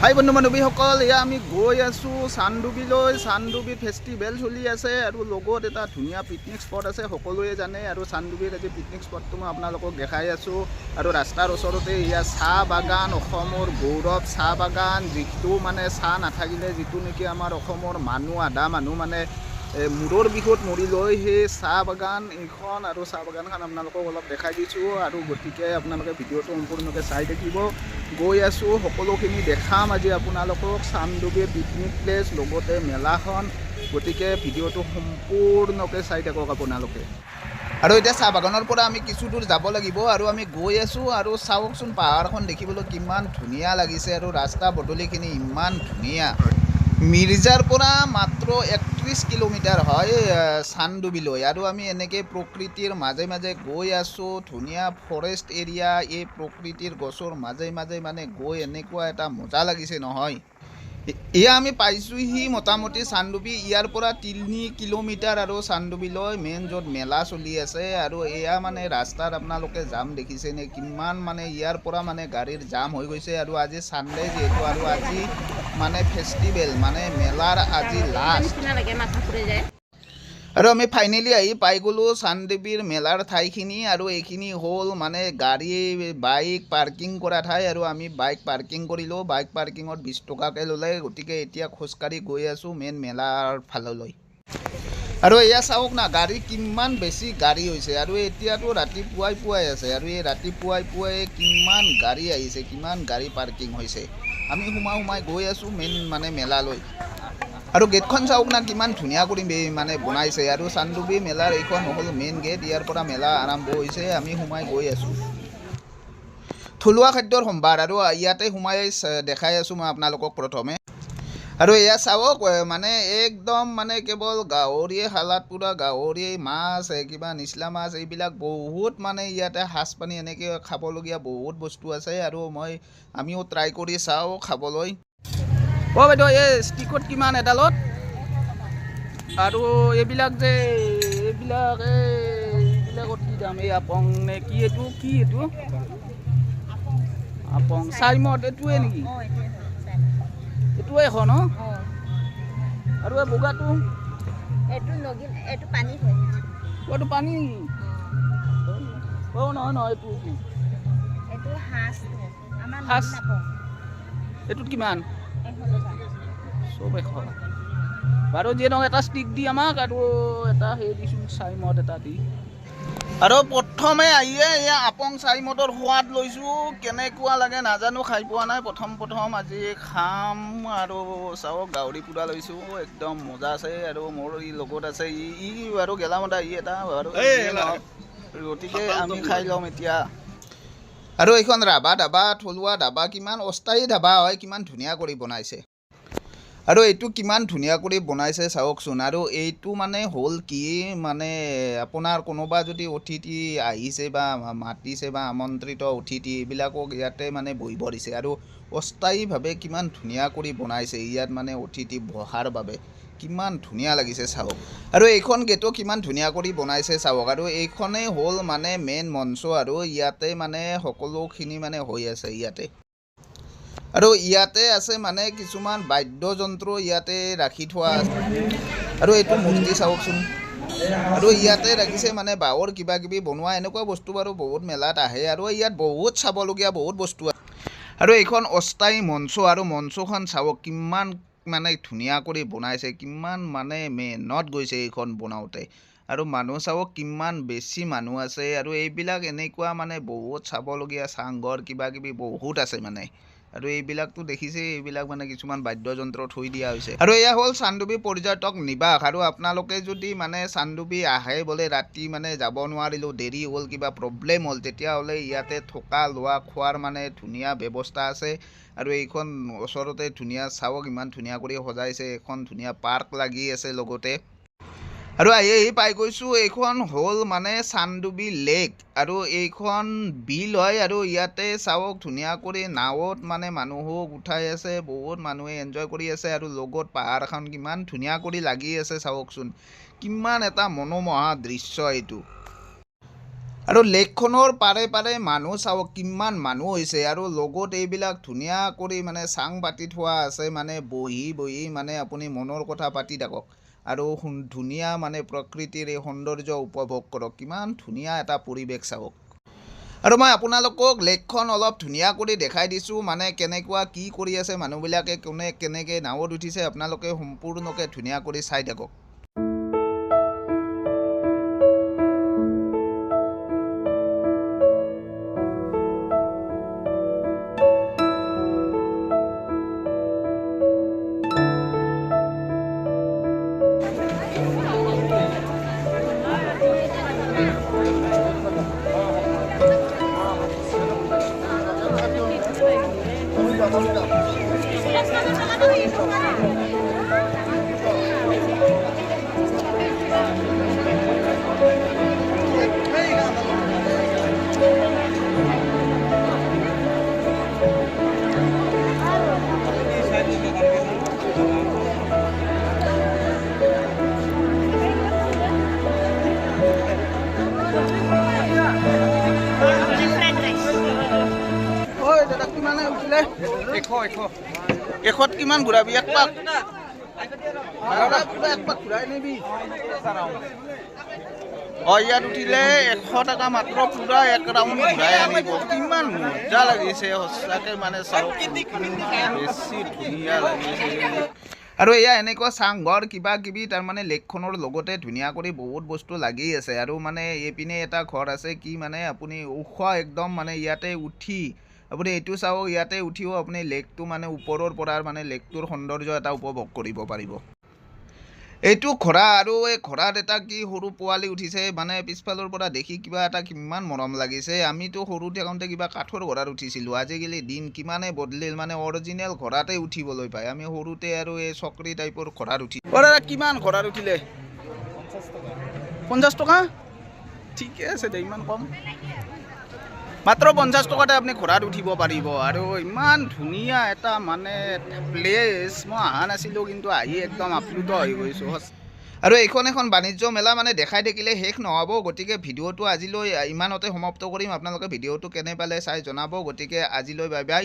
হাই বন্ধু বান্ধৱীসকল, এয়া আমি গৈ আছোঁ চানডুবিলৈ চানডুবি ফেষ্টিভেল চলি আছে আৰু লগত এটা ধুনীয়া পিকনিক স্পট আছে, সকলোৱে জানে আৰু চানডুবিৰ আজি পিকনিক স্পটটো মই আপোনালোকক দেখাই আছোঁ। আৰু ৰাস্তাৰ ওচৰতে এয়া চাহ বাগান, অসমৰ গৌৰৱ চাহ বাগান, যিটো মানে চাহ নাথাকিলে যিটো নেকি আমাৰ অসমৰ মানুহ, আধা মানুহ মানে মূৰৰ বিষত মৰি লৈ সেই চাহ বাগান এইখন আৰু চাহ বাগানখন আপোনালোকক অলপ দেখাই দিছোঁ আৰু গতিকে আপোনালোকে ভিডিঅ'টো সম্পূৰ্ণকৈ চাই থাকিব। গৈ আছোঁ সকলোখিনি দেখাম আজি আপোনালোকক। চানডুবিৰ পিকনিক প্লেচ লগতে মেলাখন। গতিকে ভিডিঅ'টো সম্পূৰ্ণকৈ চাই থাকক আপোনালোকে। আৰু এতিয়া চাহ বাগানৰ পৰা আমি কিছু দূৰ যাব লাগিব আৰু আমি গৈ আছোঁ আৰু চাওকচোন পাহাৰখন দেখিবলৈ কিমান ধুনীয়া লাগিছে আৰু ৰাস্তা পদূলিখিনি ইমান ধুনীয়া। মিৰ্জাৰ পৰা মাত্ৰ একত্ৰিছ কিলোমিটাৰ হয় চানডুবিলৈ আৰু আমি এনেকৈ প্ৰকৃতিৰ মাজে মাজে গৈ আছোঁ, ধুনীয়া ফৰেষ্ট এৰিয়া এই প্ৰকৃতিৰ গছৰ মাজে মাজে মানে গৈ এনেকুৱা এটা মজা লাগিছে নহয়। এয়া আমি পাইছোঁহি মোটামুটি চান্দুবি। ইয়াৰ পৰা তিনি কিলোমিটাৰ আৰু চানডুবিলৈ মেইন য'ত মেলা চলি আছে আৰু এয়া মানে ৰাস্তাত আপোনালোকে জাম দেখিছেনে কিমান মানে ইয়াৰ পৰা মানে গাড়ীৰ জাম হৈ গৈছে আৰু আজি সানডে যিহেতু আৰু আজি মানে ফেষ্টিভেল মানে মেলাৰ আজি লাষ্ট আৰু আমি ফাইনেলি আহি পাই গ'লোঁ চানদেৱীৰ মেলাৰ ঠাইখিনি আৰু এইখিনি হ'ল মানে গাড়ী বাইক পাৰ্কিং কৰা ঠাই আৰু আমি বাইক পাৰ্কিং কৰিলোঁ। বাইক পাৰ্কিঙত বিছ টকাকৈ ল'লে, গতিকে এতিয়া খোজকাঢ়ি গৈ আছোঁ মেইন মেলাৰ ফাললৈ। আৰু এয়া চাওক না, গাড়ী কিমান বেছি গাড়ী হৈছে আৰু এতিয়াতো ৰাতিপুৱাই পুৱাই আছে আৰু এই ৰাতিপুৱাই পুৱাই কিমান গাড়ী আহিছে, কিমান গাড়ী পাৰ্কিং হৈছে। আমি সোমাই সোমাই গৈ আছোঁ মেইন মানে মেলালৈ। আৰু গেটখন চাওক না কিমান ধুনীয়া কৰি মানে বনাইছে। আৰু চানডুবি মেলাৰ এইখন হ'ল মেইন গেট ইয়াৰ পৰা মেলা আৰম্ভ হৈছে। আমি সোমাই গৈ আছোঁ। থলুৱা খাদ্যৰ সম্ভাৰ। আৰু ইয়াতে সোমাই দেখাই আছোঁ মই আপোনালোকক প্ৰথমে। আৰু এয়া চাওক মানে একদম মানে কেৱল গাহৰিয়ে শালাত পূৰা গাহৰি মাছ কিবা নিচলা মাছ এইবিলাক বহুত মানে ইয়াতে সাজ পানী এনেকৈ খাবলগীয়া বহুত বস্তু আছে। আৰু মই আমিও ট্ৰাই কৰি চাওঁ খাবলৈ। অ' বাইদেউ এই ষ্টিকত কিমান এডালত? আৰু এইবিলাক যে এইবিলাক এই এইবিলাকত কি দাম। এই আপং নে কি এইটো? কি এইটো? আপং চাইমদ এইটোৱে নেকি? এইটোৱে এখন ন? আৰু এই বগাটো? এইটো পানী নেকি অ' নহয় নহয় এইটো। এইটোত কিমান? এশ চব এশ বাৰু যিয়ে নহওক এটা ষ্টিক দি আমাক আৰু এটা সেই দিছোঁ চাইমদ এটা দি। আৰু প্ৰথমে আহিয়ে এয়া আপং চাইমদৰ সোৱাদ লৈছোঁ। কেনেকুৱা লাগে নাজানো খাই পোৱা নাই। প্ৰথম প্ৰথম আজি খাম আৰু চাওক গাহৰি পুৰা লৈছোঁ। একদম মজা আছে আৰু মোৰ ই লগত আছে। ই ই বাৰু গেলামতা ই এটা নহওক, গতিকে আমি খাই ল'ম এতিয়া। আৰু এইখন ৰাভা ধাবা থলুৱা ধাবা কিমান অস্থায়ী ধাবা হয় কিমান ধুনীয়া কৰি বনাইছে। আৰু এইটো কিমান ধুনীয়া কৰি বনাইছে চাওকচোন। আৰু এইটো মানে হ'ল কি মানে আপোনাৰ কোনোবা যদি অতিথি আহিছে বা মাতিছে বা আমন্ত্ৰিত অতিথি এইবিলাকক ইয়াতে মানে বহিব দিছে। আৰু অস্থায়ীভাৱে কিমান ধুনীয়া কৰি বনাইছে ইয়াত মানে অতিথি বহাৰ বাবে। কিমান ধুনীয়া লাগিছে চাওক। আৰু এইখন গেটো কিমান ধুনীয়া কৰি বনাইছে চাওক। আৰু এইখনেই হ'ল মানে মেইন মঞ্চ আৰু ইয়াতে মানে সকলোখিনি মানে হৈ আছে ইয়াতে। আৰু ইয়াতে আছে মানে কিছুমান বাদ্যযন্ত্ৰ ইয়াতে ৰাখি থোৱা আছে। আৰু এইটো মূৰ্তি চাওকচোন। আৰু ইয়াতে ৰাখিছে মানে বাঁহৰ কিবা কিবি বনোৱা এনেকুৱা বস্তু বাৰু বহুত মেলাত আহে। আৰু ইয়াত বহুত চাবলগীয়া বহুত বস্তু আছে। আৰু এইখন অস্থায়ী মঞ্চ আৰু মঞ্চখন চাওক কিমান মানে ধুনীয়া কৰি বনাইছে কিমান মানে মেহনত গৈছে এইখন বনাওঁতে। আৰু মানুহ চাওক কিমান বেছি মানুহ আছে আৰু এইবিলাক এনেকুৱা মানে বহুত চাবলগীয়া চাংঘৰ কিবা কিবি বহুত আছে মানে। আৰু এইবিলাকতো দেখিছে এইবিলাক মানে কিছুমান বাদ্যযন্ত্ৰ থৈ দিয়া হৈছে। আৰু এয়া হ'ল চানডুবি পৰ্যটক নিবাস। আৰু আপোনালোকে যদি মানে চানডুবি আহে বোলে ৰাতি মানে যাব নোৱাৰিলোঁ দেৰি হ'ল কিবা প্ৰব্লেম হ'ল তেতিয়াহ'লে ইয়াতে থকা লোৱা খোৱাৰ মানে ধুনীয়া ব্যৱস্থা আছে। আৰু এইখন ওচৰতে ধুনীয়া চাওক ইমান ধুনীয়া কৰি সজাইছে এখন ধুনীয়া পাৰ্ক লাগি আছে লগতে। আৰু আহি আহি পাই গৈছোঁ এইখন হ'ল মানে চানডুবি লেক। আৰু এইখন বিল হয় আৰু ইয়াতে চাওক ধুনীয়া কৰি নাৱত মানে মানুহক উঠাই আছে বহুত মানুহে এনজয় কৰি আছে আৰু লগত পাহাৰখন কিমান ধুনীয়া কৰি লাগি আছে চাওকচোন কিমান এটা মনোমোহা দৃশ্য এইটো। আৰু লেকখনৰ পাৰে পাৰে মানুহ চাওক কিমান মানুহ হৈছে আৰু লগত এইবিলাক ধুনীয়া কৰি মানে চাং পাতি থোৱা আছে মানে বহি বহি মানে আপুনি মনৰ কথা পাতি থাকক। আৰু ধুনীয়া মানে প্ৰকৃতিৰ এই সৌন্দৰ্য উপভোগ কৰক। কিমান ধুনীয়া এটা পৰিৱেশ চাওক। আৰু মই আপোনালোকক লেকখন অলপ ধুনীয়া কৰি দেখাই দিছোঁ মানে কেনেকুৱা কি কৰি আছে মানুহবিলাকে কোনে কেনেকৈ নাৱত উঠিছে আপোনালোকে সম্পূৰ্ণকৈ ধুনীয়া কৰি চাই থাকক। 감사합니다. এশ এশ। এশত কিমান ঘূৰাবি? এক পাক। অ ইয়াত উঠিলে এশ টকা মাত্ৰ পুৰা এক ৰাউণ্ড ঘূৰাই আনিব। কিমান মজা লাগিছে সঁচাকে মানে চাওক। বেছি ধুনীয়া লাগিছে। আৰু এয়া এনেকুৱা চাংঘৰ কিবা কিবি তাৰমানে লেকখনৰ লগতে ধুনীয়া কৰি বহুত বস্তু লাগি আছে। আৰু মানে এইপিনে এটা ঘৰ আছে কি মানে আপুনি ওখ একদম মানে ইয়াতে উঠি আপুনি এইটো চাওক ইয়াতে উঠিও আপুনি লেকটো মানে ওপৰৰ পৰা মানে লেকটোৰ সৌন্দৰ্য এটা উপভোগ কৰিব পাৰিব। এইটো ঘোঁৰা আৰু এই ঘোঁৰাত এটা কি সৰু পোৱালি উঠিছে মানে পিছফালৰ পৰা দেখি কিবা এটা কিমান মৰম লাগিছে। আমিতো সৰু থাকোঁতে কিবা কাঠৰ ঘোঁৰাত উঠিছিলোঁ। আজিকালি দিন কিমানে বদলিল মানে অৰিজিনেল ঘোঁৰাতে উঠিবলৈ পায়। আমি সৰুতে আৰু এই চকৰি টাইপৰ ঘোঁৰাত উঠি কিমান ঘোঁৰাত উঠিলে? পঞ্চাছ টকা? ঠিকে আছে দে ইমান কম। মাত্ৰ পঞ্চাছ টকাতে আপুনি ঘোঁৰাত উঠিব পাৰিব আৰু ইমান ধুনীয়া এটা মানে প্লেচ মই অহা নাছিলোঁ কিন্তু আহি একদম আপ্লুত হৈ গৈছোঁ আৰু এইখন এখন বাণিজ্য মেলা মানে দেখাই থাকিলে শেষ নহ'ব গতিকে ভিডিঅ'টো আজিলৈ ইমানতে সমাপ্ত কৰিম। আপোনালোকে ভিডিঅ'টো কেনে পালে চাই জনাব গতিকে আজিলৈ বাই বাই